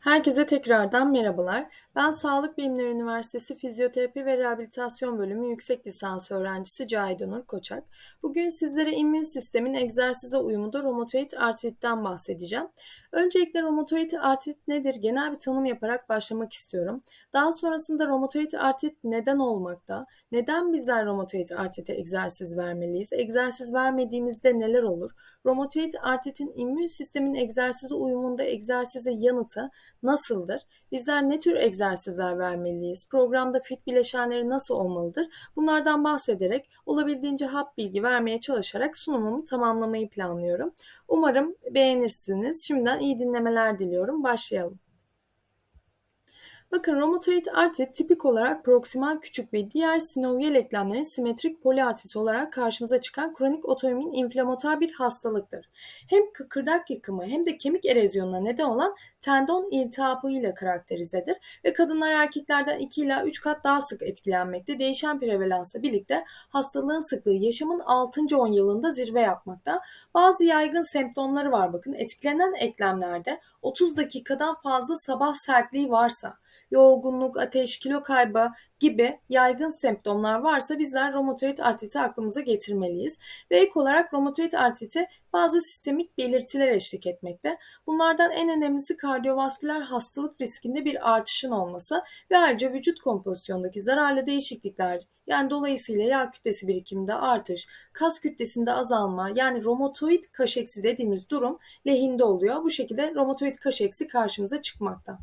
Herkese tekrardan merhabalar. Ben Sağlık Bilimleri Üniversitesi Fizyoterapi ve Rehabilitasyon Bölümü yüksek lisans öğrencisi Cahide Nur Koçak. Bugün sizlere immün sistemin egzersize uyumunda romatoid artritten bahsedeceğim. Öncelikle romatoid artrit nedir? Genel bir tanım yaparak başlamak istiyorum. Daha sonrasında romatoid artrit neden olmakta? Neden bizler romatoid artrite egzersiz vermeliyiz? Egzersiz vermediğimizde neler olur? Romatoid artritin immün sistemin egzersize uyumunda egzersize yanıtı nasıldır? Bizler ne tür egzersizler vermeliyiz? Programda fit bileşenleri nasıl olmalıdır? Bunlardan bahsederek olabildiğince hap bilgi vermeye çalışarak sunumumu tamamlamayı planlıyorum. Umarım beğenirsiniz. Şimdiden iyi dinlemeler diliyorum. Başlayalım. Bakın romatoid artrit tipik olarak proksimal küçük ve diğer sinovyal eklemlerin simetrik poliartrit olarak karşımıza çıkan kronik otoimmün inflamatuar bir hastalıktır. Hem kıkırdak yıkımı hem de kemik erozyonuna neden olan tendon iltihabı ile karakterizedir ve kadınlar erkeklerden 2 ila 3 kat daha sık etkilenmekte. Değişen prevalansla birlikte hastalığın sıklığı yaşamın 6. 10 yılında zirve yapmakta. Bazı yaygın semptomları var bakın. Etkilenen eklemlerde 30 dakikadan fazla sabah sertliği varsa, yorgunluk, ateş, kilo kaybı gibi yaygın semptomlar varsa bizler romatoid artriti aklımıza getirmeliyiz. Ve ek olarak romatoid artriti bazı sistemik belirtiler eşlik etmekte. Bunlardan en önemlisi kardiyovasküler hastalık riskinde bir artışın olması ve ayrıca vücut kompozisyondaki zararlı değişiklikler yani dolayısıyla yağ kütlesi birikiminde artış, kas kütlesinde azalma yani romatoid kaşeksi dediğimiz durum lehinde oluyor. Bu şekilde romatoid kaşeksi karşımıza çıkmakta.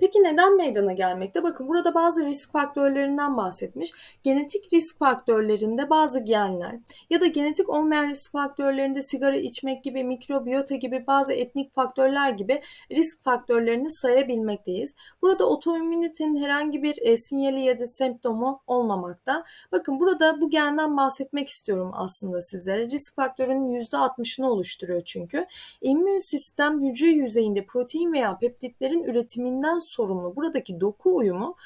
Peki neden meydana gelmekte? Bakın burada bazı risk faktörlerinden bahsetmiş. Genetik risk faktörlerinde bazı genler ya da genetik olmayan risk faktörlerinde sigara içmek gibi, mikrobiyota gibi bazı etnik faktörler gibi risk faktörlerini sayabilmekteyiz. Burada otoimmünitenin herhangi bir e, sinyali ya da semptomu olmamakta. Bakın burada bu genden bahsetmek istiyorum aslında sizlere. Risk faktörünün %60'ını oluşturuyor çünkü. İmmün sistem hücre yüzeyinde protein veya peptitlerin üretiminden sorumlu. Buradaki doku uyumu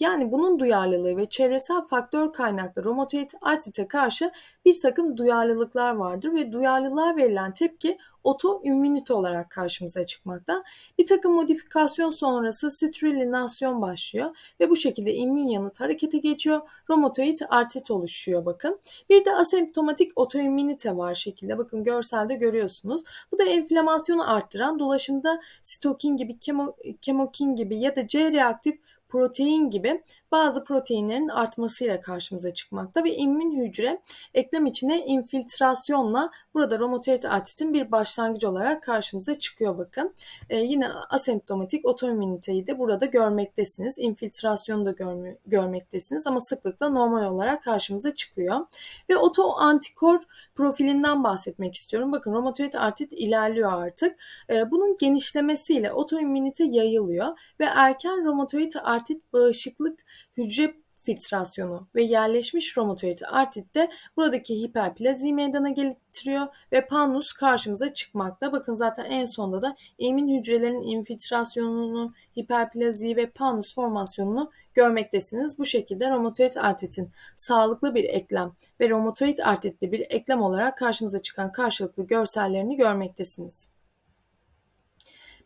yani bunun duyarlılığı ve çevresel faktör kaynaklı romatoid artrite karşı bir takım duyarlılıklar vardır ve duyarlılığa verilen tepki otoimmünite olarak karşımıza çıkmakta. Bir takım modifikasyon sonrası sitrulinasyon başlıyor ve bu şekilde immün yanıt harekete geçiyor. Romatoid artrit oluşuyor bakın. Bir de asemptomatik otoimmünite var şekilde. Bakın görselde görüyorsunuz. Bu da enflamasyonu arttıran dolaşımda sitokin gibi, kemo, kemokin gibi ya da C reaktif protein gibi bazı proteinlerin artmasıyla karşımıza çıkmakta ve immün hücre eklem içine infiltrasyonla burada romatoid artritin bir başlangıcı olarak karşımıza çıkıyor bakın. Ee, yine asemptomatik otoimmüniteyi de burada görmektesiniz. İnfiltrasyonu da görme, görmektesiniz ama sıklıkla normal olarak karşımıza çıkıyor. Ve oto antikor profilinden bahsetmek istiyorum. Bakın romatoid artrit ilerliyor artık. Ee, bunun genişlemesiyle otoimmünite yayılıyor ve erken romatoid artrit bağışıklık hücre filtrasyonu ve yerleşmiş romatoid artritte buradaki hiperplazi meydana getiriyor ve pannus karşımıza çıkmakta. Bakın zaten en sonda da emin hücrelerin infiltrasyonunu, hiperplaziyi ve pannus formasyonunu görmektesiniz. Bu şekilde romatoid artritin sağlıklı bir eklem ve romatoid artritli bir eklem olarak karşımıza çıkan karşılıklı görsellerini görmektesiniz.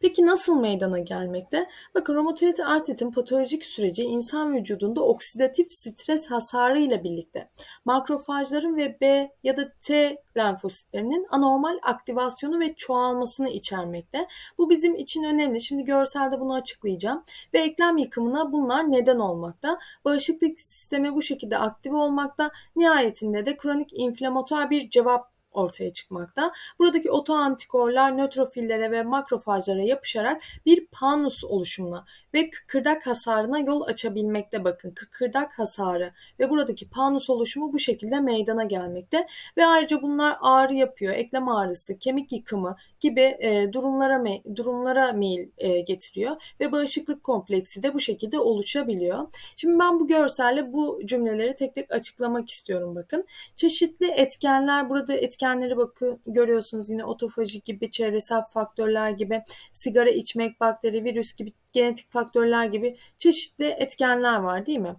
Peki nasıl meydana gelmekte? Bakın romatoid artritin patolojik süreci insan vücudunda oksidatif stres hasarı ile birlikte makrofajların ve B ya da T lenfositlerinin anormal aktivasyonu ve çoğalmasını içermekte. Bu bizim için önemli. Şimdi görselde bunu açıklayacağım. Ve eklem yıkımına bunlar neden olmakta. Bağışıklık sistemi bu şekilde aktive olmakta. Nihayetinde de kronik inflamatuar bir cevap ortaya çıkmakta. Buradaki otoantikorlar nötrofillere ve makrofajlara yapışarak bir panus oluşumuna ve kıkırdak hasarına yol açabilmekte bakın. Kıkırdak hasarı ve buradaki panus oluşumu bu şekilde meydana gelmekte ve ayrıca bunlar ağrı yapıyor, eklem ağrısı, kemik yıkımı gibi e, durumlara me durumlara meyil e, getiriyor ve bağışıklık kompleksi de bu şekilde oluşabiliyor. Şimdi ben bu görselle bu cümleleri tek tek açıklamak istiyorum bakın. Çeşitli etkenler burada etken etkenleri bakın görüyorsunuz yine otofaji gibi, çevresel faktörler gibi, sigara içmek, bakteri, virüs gibi, genetik faktörler gibi çeşitli etkenler var değil mi?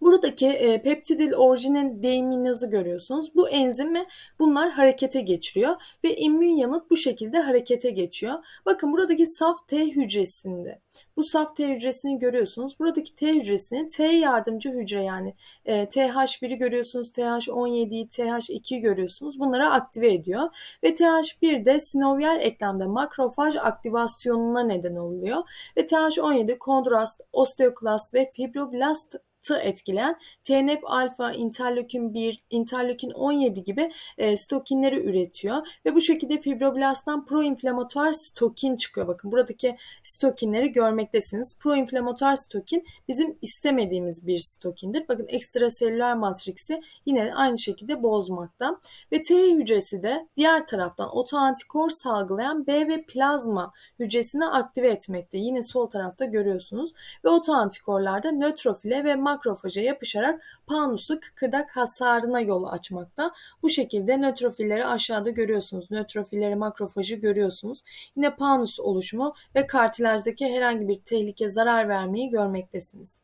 Buradaki e, peptidil orijinin deyiminizi görüyorsunuz. Bu enzimi bunlar harekete geçiriyor ve immün yanıt bu şekilde harekete geçiyor. Bakın buradaki saf T hücresinde bu saf T hücresini görüyorsunuz. Buradaki T hücresini T yardımcı hücre yani e, TH1'i görüyorsunuz, TH17'yi, TH2'yi görüyorsunuz. Bunları aktive ediyor ve TH1 de sinovyal eklemde makrofaj aktivasyonuna neden oluyor ve TH17 kondrast, osteoklast ve fibroblast etkileyen TNF alfa, interleukin 1, interleukin 17 gibi e, stokinleri üretiyor ve bu şekilde fibroblasttan proinflamatuar stokin çıkıyor. Bakın buradaki stokinleri görmektesiniz. Proinflamatuar stokin bizim istemediğimiz bir stokindir. Bakın ekstraselüler matriksi yine aynı şekilde bozmakta ve T hücresi de diğer taraftan otoantikor salgılayan B ve plazma hücresini aktive etmekte. Yine sol tarafta görüyorsunuz ve otoantikorlarda nötrofile ve mak makrofaja yapışarak panusu kıkırdak hasarına yol açmakta. Bu şekilde nötrofilleri aşağıda görüyorsunuz. Nötrofilleri makrofajı görüyorsunuz. Yine panus oluşumu ve kartilajdaki herhangi bir tehlike zarar vermeyi görmektesiniz.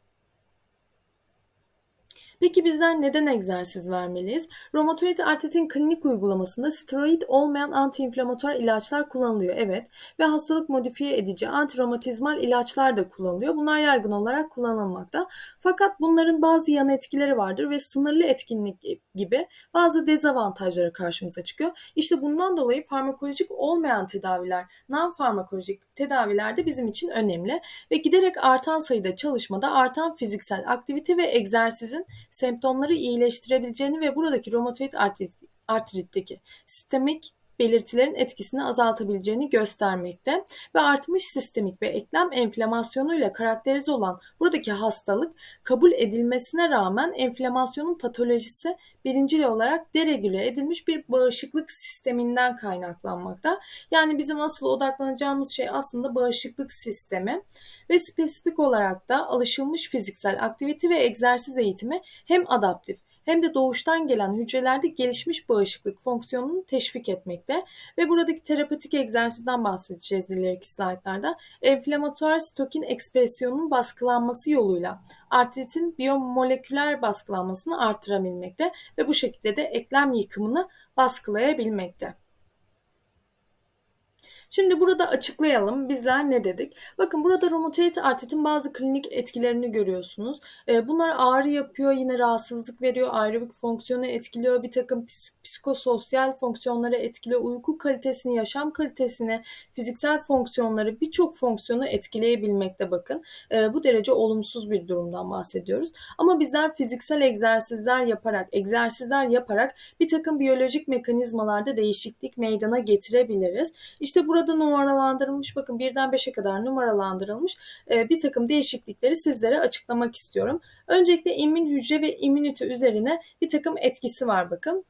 Peki bizler neden egzersiz vermeliyiz? Romatoid artritin klinik uygulamasında steroid olmayan antiinflamatuar ilaçlar kullanılıyor. Evet ve hastalık modifiye edici antiromatizmal ilaçlar da kullanılıyor. Bunlar yaygın olarak kullanılmakta. Fakat bunların bazı yan etkileri vardır ve sınırlı etkinlik gibi bazı dezavantajları karşımıza çıkıyor. İşte bundan dolayı farmakolojik olmayan tedaviler, non farmakolojik tedaviler de bizim için önemli ve giderek artan sayıda çalışmada artan fiziksel aktivite ve egzersizin semptomları iyileştirebileceğini ve buradaki romatoid artrit, artritteki sistemik belirtilerin etkisini azaltabileceğini göstermekte ve artmış sistemik ve eklem enflamasyonuyla karakterize olan buradaki hastalık kabul edilmesine rağmen enflamasyonun patolojisi birincil olarak deregüle edilmiş bir bağışıklık sisteminden kaynaklanmakta. Yani bizim asıl odaklanacağımız şey aslında bağışıklık sistemi ve spesifik olarak da alışılmış fiziksel aktivite ve egzersiz eğitimi hem adaptif hem de doğuştan gelen hücrelerde gelişmiş bağışıklık fonksiyonunu teşvik etmekte ve buradaki terapötik egzersizden bahsedeceğiz ileriki slaytlarda. Enflamatuar stokin ekspresyonunun baskılanması yoluyla artritin biyomoleküler baskılanmasını artırabilmekte ve bu şekilde de eklem yıkımını baskılayabilmekte. Şimdi burada açıklayalım bizler ne dedik. Bakın burada romatoid artritin bazı klinik etkilerini görüyorsunuz. Ee, bunlar ağrı yapıyor, yine rahatsızlık veriyor, aerobik fonksiyonu etkiliyor, bir takım psikososyal fonksiyonları etkiliyor, uyku kalitesini, yaşam kalitesini, fiziksel fonksiyonları, birçok fonksiyonu etkileyebilmekte bakın. Ee, bu derece olumsuz bir durumdan bahsediyoruz. Ama bizler fiziksel egzersizler yaparak, egzersizler yaparak bir takım biyolojik mekanizmalarda değişiklik meydana getirebiliriz. İşte burada Burada numaralandırılmış bakın birden beşe kadar numaralandırılmış e, bir takım değişiklikleri sizlere açıklamak istiyorum. Öncelikle immün hücre ve immünite üzerine bir takım etkisi var bakın.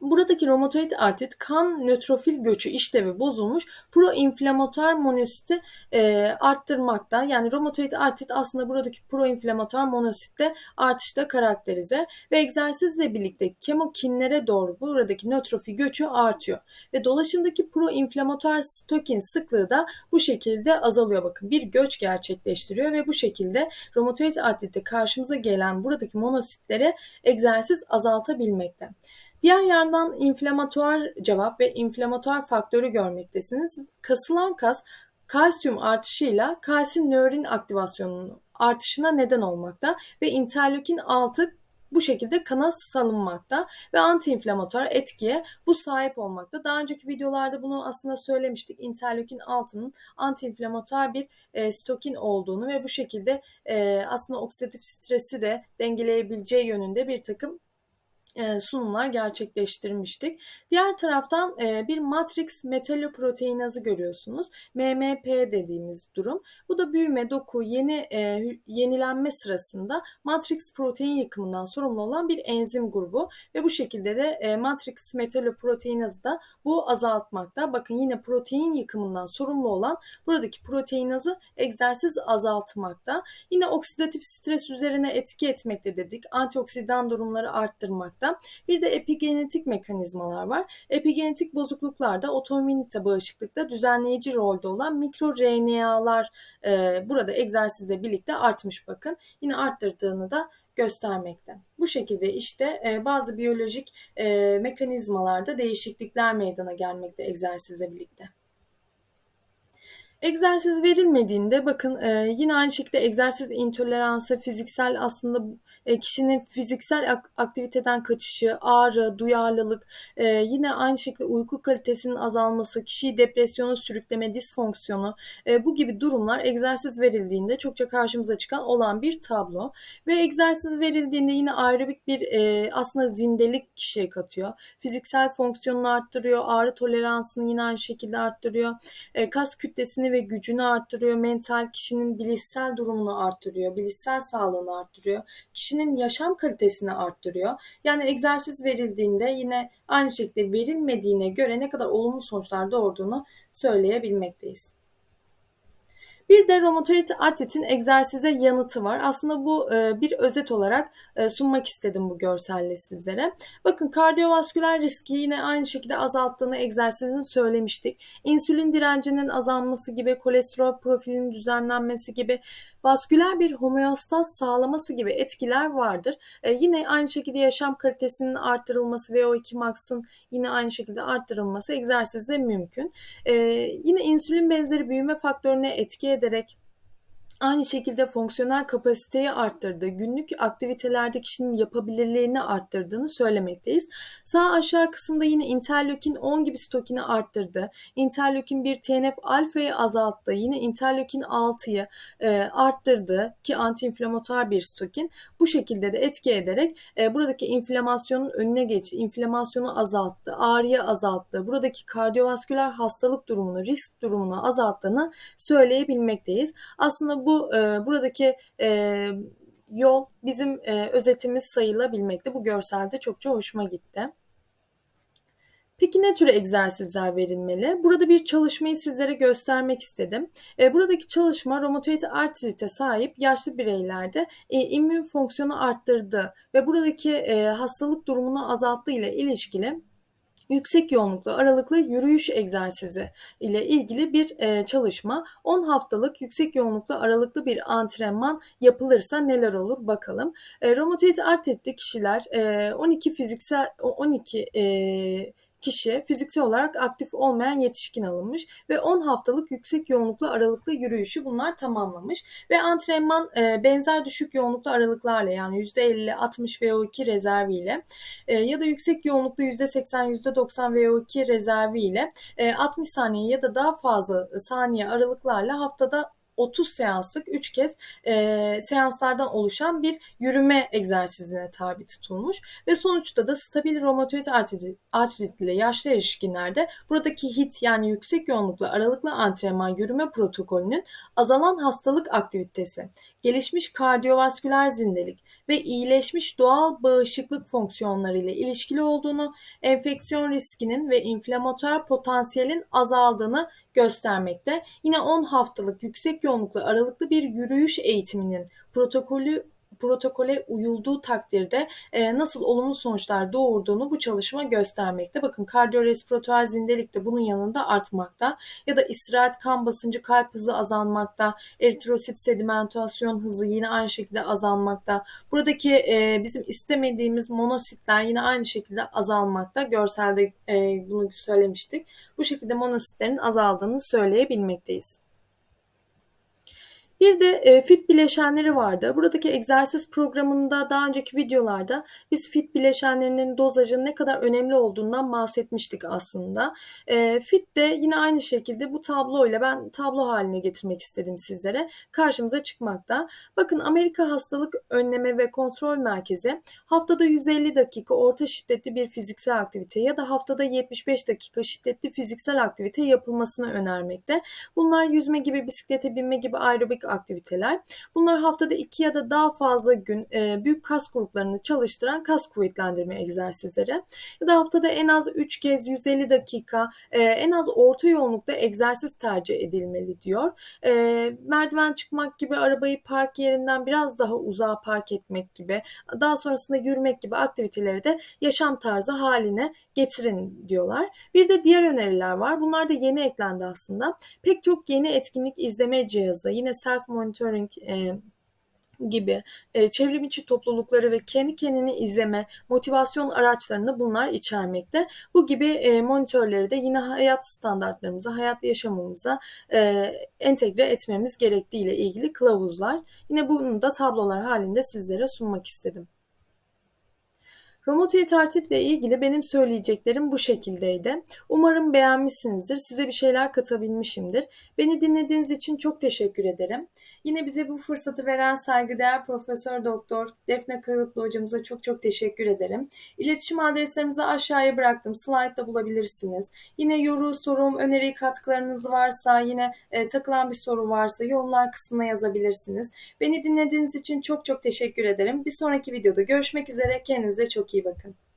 Buradaki romatoid artrit kan nötrofil göçü işlevi bozulmuş proinflamatuar monositi e, arttırmakta. Yani romatoid artrit aslında buradaki proinflamatuar monositte artışta karakterize ve egzersizle birlikte kemokinlere doğru buradaki nötrofil göçü artıyor. Ve dolaşımdaki proinflamatuar stokin sıklığı da bu şekilde azalıyor. Bakın bir göç gerçekleştiriyor ve bu şekilde romatoid artritte karşımıza gelen buradaki monositlere egzersiz azaltabilmekte. Diğer yandan inflamatuar cevap ve inflamatuar faktörü görmektesiniz. Kasılan kas kalsiyum artışıyla kalsiyum nörin aktivasyonunun artışına neden olmakta ve interleukin 6 bu şekilde kana salınmakta ve antiinflamatuar etkiye bu sahip olmakta. Daha önceki videolarda bunu aslında söylemiştik. Interleukin 6'nın antiinflamatuar bir e, stokin olduğunu ve bu şekilde e, aslında oksidatif stresi de dengeleyebileceği yönünde bir takım sunumlar gerçekleştirmiştik. Diğer taraftan e, bir matrix metaloproteinazı görüyorsunuz. MMP dediğimiz durum. Bu da büyüme, doku, yeni e, yenilenme sırasında matrix protein yıkımından sorumlu olan bir enzim grubu ve bu şekilde de matrix metaloproteinazı da bu azaltmakta. Bakın yine protein yıkımından sorumlu olan buradaki proteinazı egzersiz azaltmakta. Yine oksidatif stres üzerine etki etmekte dedik. Antioksidan durumları arttırmakta bağışıklıkta. Bir de epigenetik mekanizmalar var. Epigenetik bozukluklarda otoimmünite bağışıklıkta düzenleyici rolde olan mikro RNA'lar e, burada egzersizle birlikte artmış bakın. Yine arttırdığını da göstermekte. Bu şekilde işte e, bazı biyolojik e, mekanizmalarda değişiklikler meydana gelmekte egzersizle birlikte. Egzersiz verilmediğinde bakın e, yine aynı şekilde egzersiz intoleransı, fiziksel aslında e, kişinin fiziksel aktiviteden kaçışı, ağrı, duyarlılık, e, yine aynı şekilde uyku kalitesinin azalması, kişiyi depresyona sürükleme, disfonksiyonu e, bu gibi durumlar egzersiz verildiğinde çokça karşımıza çıkan olan bir tablo. Ve egzersiz verildiğinde yine aerobik bir e, aslında zindelik kişiye katıyor. Fiziksel fonksiyonunu arttırıyor, ağrı toleransını yine aynı şekilde arttırıyor. E, kas kütlesini ve gücünü arttırıyor, mental kişinin bilişsel durumunu arttırıyor, bilişsel sağlığını arttırıyor. Kişinin yaşam kalitesini arttırıyor. Yani egzersiz verildiğinde yine aynı şekilde verilmediğine göre ne kadar olumlu sonuçlar doğurduğunu söyleyebilmekteyiz. Bir de romatoid artritin egzersize yanıtı var. Aslında bu e, bir özet olarak e, sunmak istedim bu görselle sizlere. Bakın kardiyovasküler riski yine aynı şekilde azalttığını egzersizin söylemiştik. İnsülin direncinin azalması gibi, kolesterol profilinin düzenlenmesi gibi vasküler bir homeostaz sağlaması gibi etkiler vardır. E, yine aynı şekilde yaşam kalitesinin arttırılması VO2 max'ın yine aynı şekilde arttırılması egzersizde mümkün. E, yine insülin benzeri büyüme faktörüne etki ederek Aynı şekilde fonksiyonel kapasiteyi arttırdığı, günlük aktivitelerde kişinin yapabilirliğini arttırdığını söylemekteyiz. Sağ aşağı kısımda yine interleukin 10 gibi stokini arttırdı. Interleukin 1 TNF alfayı azalttı. Yine interleukin 6'yı e, arttırdı ki antiinflamatuar bir stokin. Bu şekilde de etki ederek e, buradaki inflamasyonun önüne geçti. İnflamasyonu azalttı, ağrıyı azalttı. Buradaki kardiyovasküler hastalık durumunu, risk durumunu azalttığını söyleyebilmekteyiz. Aslında bu bu e, buradaki e, yol bizim e, özetimiz sayılabilmekte. Bu görselde çokça hoşuma gitti. Peki ne tür egzersizler verilmeli? Burada bir çalışmayı sizlere göstermek istedim. E, buradaki çalışma romatoid artrite sahip yaşlı bireylerde e, immün fonksiyonu arttırdı ve buradaki e, hastalık durumunu azalttığı ile ilişkili yüksek yoğunluklu aralıklı yürüyüş egzersizi ile ilgili bir e, çalışma. 10 haftalık yüksek yoğunluklu aralıklı bir antrenman yapılırsa neler olur bakalım. E, romatoid artritli kişiler e, 12 fiziksel 12 e, kişi fiziksel olarak aktif olmayan yetişkin alınmış ve 10 haftalık yüksek yoğunluklu aralıklı yürüyüşü bunlar tamamlamış. Ve antrenman e, benzer düşük yoğunluklu aralıklarla yani %50 60 VO2 rezerviyle e, ya da yüksek yoğunluklu %80 %90 VO2 rezerviyle e, 60 saniye ya da daha fazla saniye aralıklarla haftada 30 seanslık 3 kez e, seanslardan oluşan bir yürüme egzersizine tabi tutulmuş ve sonuçta da stabil romatoid artrit ile yaşlı erişkinlerde buradaki HIT yani yüksek yoğunluklu aralıklı antrenman yürüme protokolünün azalan hastalık aktivitesi, gelişmiş kardiyovasküler zindelik ve iyileşmiş doğal bağışıklık fonksiyonları ile ilişkili olduğunu, enfeksiyon riskinin ve inflamatuar potansiyelin azaldığını göstermekte. Yine 10 haftalık yüksek yoğunluklu aralıklı bir yürüyüş eğitiminin protokolü protokole uyulduğu takdirde e, nasıl olumlu sonuçlar doğurduğunu bu çalışma göstermekte. Bakın kardiyorespiratuar zindelik de bunun yanında artmakta ya da istirahat kan basıncı kalp hızı azalmakta, eritrosit sedimentasyon hızı yine aynı şekilde azalmakta. Buradaki e, bizim istemediğimiz monositler yine aynı şekilde azalmakta. Görselde e, bunu söylemiştik. Bu şekilde monositlerin azaldığını söyleyebilmekteyiz. Bir de e, fit bileşenleri vardı. Buradaki egzersiz programında daha önceki videolarda biz fit bileşenlerinin dozajının ne kadar önemli olduğundan bahsetmiştik aslında. E, fit de yine aynı şekilde bu tabloyla ben tablo haline getirmek istedim sizlere. Karşımıza çıkmakta. Bakın Amerika Hastalık Önleme ve Kontrol Merkezi haftada 150 dakika orta şiddetli bir fiziksel aktivite ya da haftada 75 dakika şiddetli fiziksel aktivite yapılmasını önermekte. Bunlar yüzme gibi, bisiklete binme gibi aerobik aktiviteler. Bunlar haftada iki ya da daha fazla gün e, büyük kas gruplarını çalıştıran kas kuvvetlendirme egzersizleri. Ya da haftada en az 3 kez 150 dakika e, en az orta yoğunlukta egzersiz tercih edilmeli diyor. E, merdiven çıkmak gibi arabayı park yerinden biraz daha uzağa park etmek gibi daha sonrasında yürümek gibi aktiviteleri de yaşam tarzı haline getirin diyorlar. Bir de diğer öneriler var. Bunlar da yeni eklendi aslında. Pek çok yeni etkinlik izleme cihazı, yine self monitoring e, gibi e, çevrim içi toplulukları ve kendi kendini izleme, motivasyon araçlarını bunlar içermekte. Bu gibi e, monitörleri de yine hayat standartlarımıza, hayat yaşamımıza e, entegre etmemiz gerektiği ile ilgili kılavuzlar. Yine bunu da tablolar halinde sizlere sunmak istedim. Romotey tartiple ilgili benim söyleyeceklerim bu şekildeydi. Umarım beğenmişsinizdir. Size bir şeyler katabilmişimdir. Beni dinlediğiniz için çok teşekkür ederim. Yine bize bu fırsatı veren saygıdeğer Profesör Doktor Defne Kayutlu hocamıza çok çok teşekkür ederim. İletişim adreslerimizi aşağıya bıraktım. Slide'da bulabilirsiniz. Yine yoru, sorum, öneri, katkılarınız varsa, yine e, takılan bir soru varsa yorumlar kısmına yazabilirsiniz. Beni dinlediğiniz için çok çok teşekkür ederim. Bir sonraki videoda görüşmek üzere. Kendinize çok iyi bakın.